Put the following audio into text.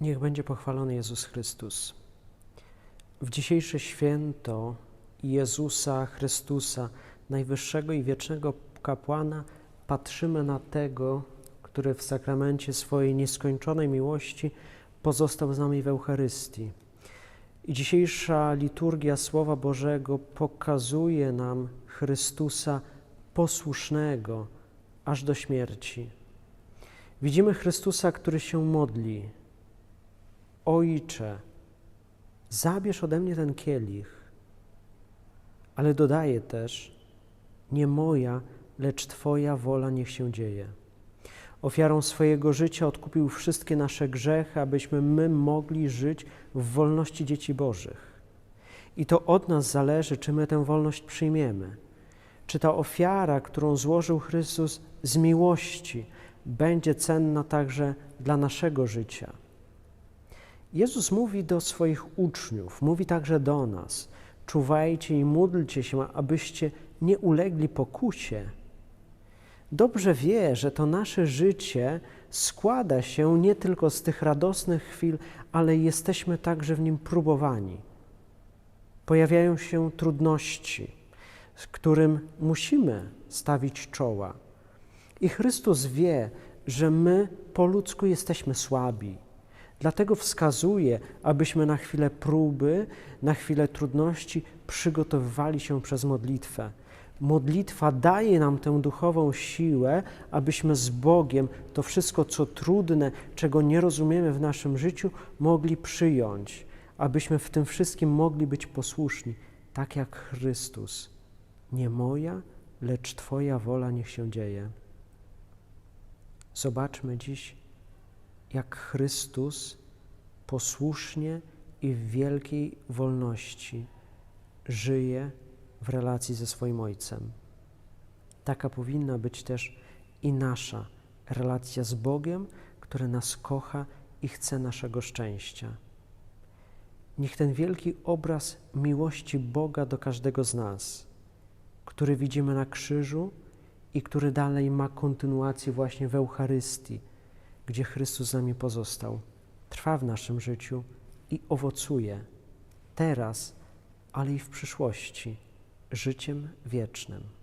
będzie pochwalony Jezus Chrystus. W dzisiejsze święto Jezusa Chrystusa, najwyższego i wiecznego kapłana, patrzymy na tego, który w sakramencie swojej nieskończonej miłości pozostał z nami w Eucharystii. I dzisiejsza liturgia Słowa Bożego pokazuje nam Chrystusa posłusznego aż do śmierci. Widzimy Chrystusa, który się modli. Ojcze, zabierz ode mnie ten kielich, ale dodaje też, nie moja, lecz Twoja wola niech się dzieje. Ofiarą swojego życia odkupił wszystkie nasze grzechy, abyśmy my mogli żyć w wolności dzieci Bożych. I to od nas zależy, czy my tę wolność przyjmiemy. Czy ta ofiara, którą złożył Chrystus z miłości, będzie cenna także dla naszego życia. Jezus mówi do swoich uczniów, mówi także do nas: czuwajcie i módlcie się, abyście nie ulegli pokusie. Dobrze wie, że to nasze życie składa się nie tylko z tych radosnych chwil, ale jesteśmy także w nim próbowani. Pojawiają się trudności, z którym musimy stawić czoła. I Chrystus wie, że my po ludzku jesteśmy słabi. Dlatego wskazuje, abyśmy na chwilę próby, na chwilę trudności przygotowywali się przez modlitwę. Modlitwa daje nam tę duchową siłę, abyśmy z Bogiem to wszystko, co trudne, czego nie rozumiemy w naszym życiu, mogli przyjąć, abyśmy w tym wszystkim mogli być posłuszni, tak jak Chrystus. Nie moja, lecz Twoja wola niech się dzieje. Zobaczmy dziś, jak Chrystus posłusznie i w wielkiej wolności żyje w relacji ze swoim Ojcem. Taka powinna być też i nasza relacja z Bogiem, który nas kocha i chce naszego szczęścia. Niech ten wielki obraz miłości Boga do każdego z nas, który widzimy na krzyżu i który dalej ma kontynuację właśnie w Eucharystii, gdzie Chrystus z nami pozostał, trwa w naszym życiu i owocuje teraz, ale i w przyszłości życiem wiecznym.